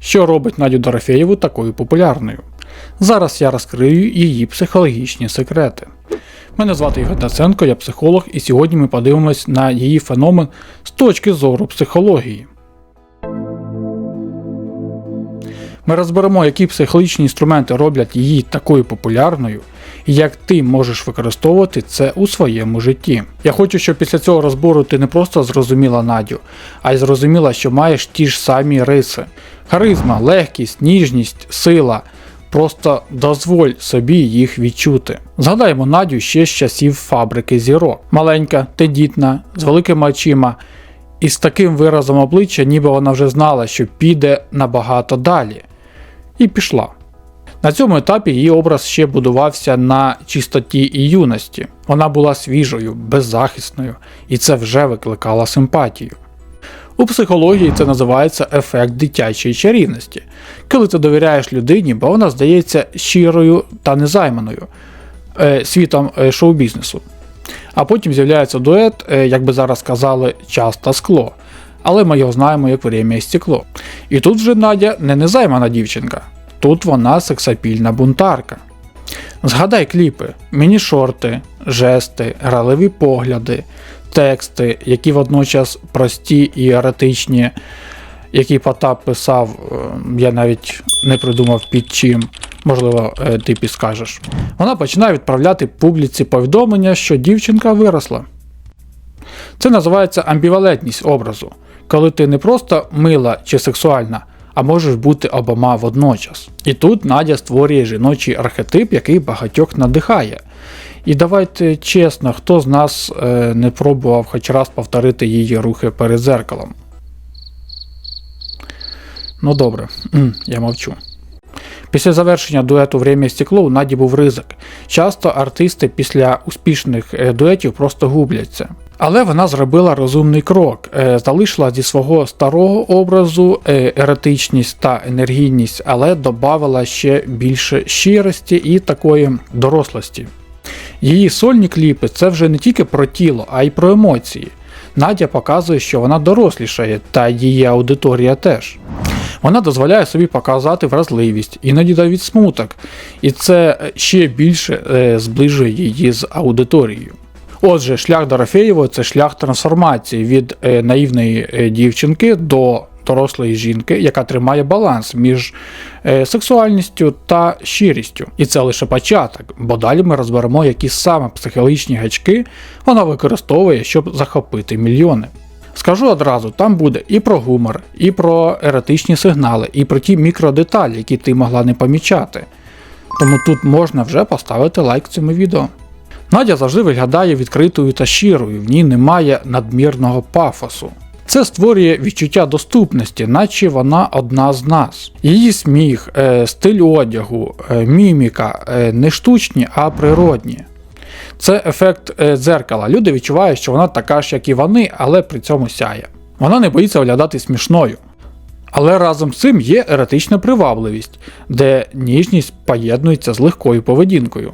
Що робить Надю Дорофєєву такою популярною? Зараз я розкрию її психологічні секрети. Мене звати Ігор Даценко, я психолог, і сьогодні ми подивимось на її феномен з точки зору психології. Ми розберемо, які психологічні інструменти роблять її такою популярною, і як ти можеш використовувати це у своєму житті. Я хочу, щоб після цього розбору ти не просто зрозуміла Надю, а й зрозуміла, що маєш ті ж самі риси: харизма, легкість, ніжність, сила. Просто дозволь собі їх відчути. Згадаємо Надю ще з часів фабрики зірок. Маленька, тендітна, з великими очима, і з таким виразом обличчя, ніби вона вже знала, що піде набагато далі. І пішла. На цьому етапі її образ ще будувався на чистоті і юності. Вона була свіжою, беззахисною, і це вже викликало симпатію. У психології це називається ефект дитячої чарівності, коли ти довіряєш людині, бо вона здається щирою та незайманою е, світом е, шоу-бізнесу. А потім з'являється дует, е, як би зараз сказали, час та скло. Але ми його знаємо як время і стекло. І тут вже Надя не незаймана дівчинка, тут вона сексапільна бунтарка. Згадай кліпи, міні-шорти, жести, граливі погляди, тексти, які водночас прості і еретичні, які Потап писав, е, я навіть не придумав під чим, можливо, е, ти підскажеш. Вона починає відправляти публіці повідомлення, що дівчинка виросла. Це називається амбівалентність образу, коли ти не просто мила чи сексуальна, а можеш бути обома водночас. І тут Надя створює жіночий архетип, який багатьох надихає. І давайте чесно, хто з нас е, не пробував хоч раз повторити її рухи перед зеркалом. Ну добре, я мовчу. Після завершення дуету «Время і стекло у Наді був ризик. Часто артисти після успішних е, дуетів просто губляться. Але вона зробила розумний крок, е, залишила зі свого старого образу е, еретичність та енергійність, але додавала ще більше щирості і такої дорослості. Її сольні кліпи це вже не тільки про тіло, а й про емоції. Надя показує, що вона дорослішає, та її аудиторія теж. Вона дозволяє собі показати вразливість, іноді навіть смуток, і це ще більше е, зближує її з аудиторією. Отже, шлях Дорофеєвої це шлях трансформації від е, наївної е, дівчинки до дорослої жінки, яка тримає баланс між е, сексуальністю та щирістю. І це лише початок, бо далі ми розберемо, які саме психологічні гачки вона використовує, щоб захопити мільйони. Скажу одразу, там буде і про гумор, і про еретичні сигнали, і про ті мікродеталі, які ти могла не помічати. Тому тут можна вже поставити лайк цьому відео. Надя завжди виглядає відкритою та щирою, в ній немає надмірного пафосу. Це створює відчуття доступності, наче вона одна з нас. Її сміх, е, стиль одягу, е, міміка е, не штучні, а природні. Це ефект дзеркала. Люди відчувають, що вона така ж, як і вони, але при цьому сяє. Вона не боїться виглядати смішною. Але разом з цим є еретична привабливість, де ніжність поєднується з легкою поведінкою.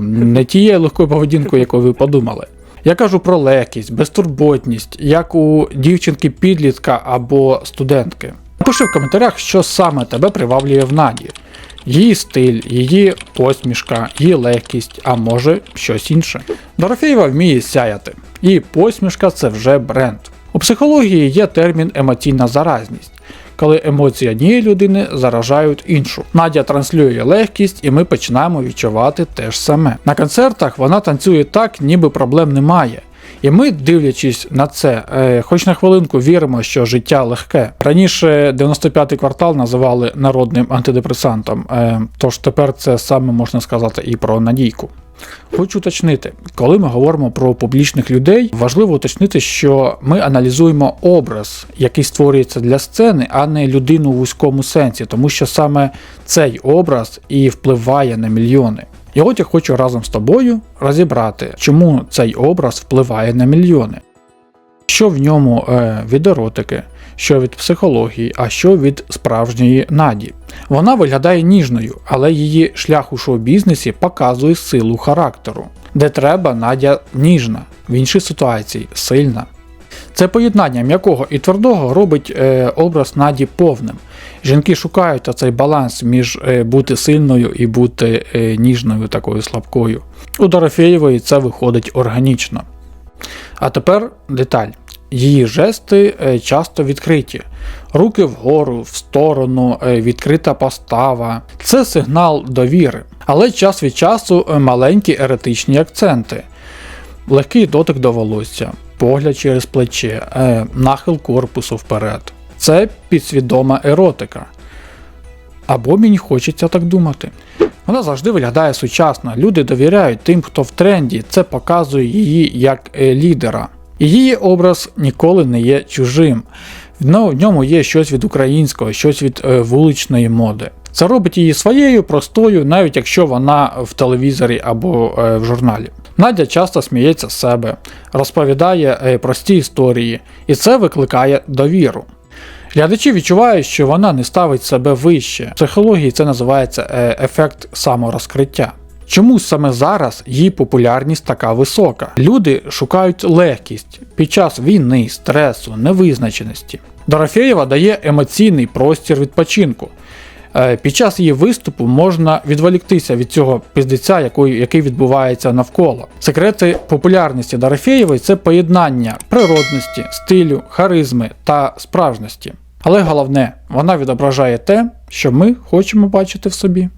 Не тією легкою поведінкою, яку ви подумали. Я кажу про легкість, безтурботність, як у дівчинки-підлітка або студентки. Напиши в коментарях, що саме тебе приваблює в Наді. Її стиль, її посмішка, її легкість, а може щось інше. Дорофеєва вміє сяяти, і посмішка це вже бренд. У психології є термін емоційна заразність, коли емоції однієї людини заражають іншу. Надя транслює легкість, і ми починаємо відчувати те ж саме. На концертах вона танцює так, ніби проблем немає. І ми, дивлячись на це, е, хоч на хвилинку віримо, що життя легке. Раніше 95-й квартал називали народним антидепресантом, е, тож тепер це саме можна сказати і про надійку. Хочу уточнити, коли ми говоримо про публічних людей, важливо уточнити, що ми аналізуємо образ, який створюється для сцени, а не людину у вузькому сенсі, тому що саме цей образ і впливає на мільйони. І от я хочу разом з тобою розібрати, чому цей образ впливає на мільйони. Що в ньому е, від еротики, що від психології, а що від справжньої наді. Вона виглядає ніжною, але її шлях у шоу-бізнесі показує силу характеру, де треба Надя ніжна, в іншій ситуації сильна. Це поєднання м'якого і твердого робить е, образ Наді повним. Жінки шукають цей баланс між е, бути сильною і бути е, ніжною, такою слабкою. У Дорофєєвої це виходить органічно. А тепер деталь. Її жести е, часто відкриті. Руки вгору, в сторону, е, відкрита постава. Це сигнал довіри. Але час від часу е, маленькі еретичні акценти. Легкий дотик до волосся, погляд через плече, нахил корпусу вперед. Це підсвідома еротика. Або мені хочеться так думати. Вона завжди виглядає сучасно. Люди довіряють тим, хто в тренді. Це показує її як лідера. Її образ ніколи не є чужим. В ньому є щось від українського, щось від е, вуличної моди. Це робить її своєю простою, навіть якщо вона в телевізорі або е, в журналі. Надя часто сміється з себе, розповідає е, прості історії, і це викликає довіру. Глядачі відчувають, що вона не ставить себе вище. В психології це називається ефект саморозкриття. Чому саме зараз її популярність така висока? Люди шукають легкість під час війни, стресу, невизначеності. Дорофєєва дає емоційний простір відпочинку. Е, Під час її виступу можна відволіктися від цього пиздеця, який, який відбувається навколо. Секрети популярності Дорофєєвої це поєднання природності, стилю, харизми та справжності. Але головне, вона відображає те, що ми хочемо бачити в собі.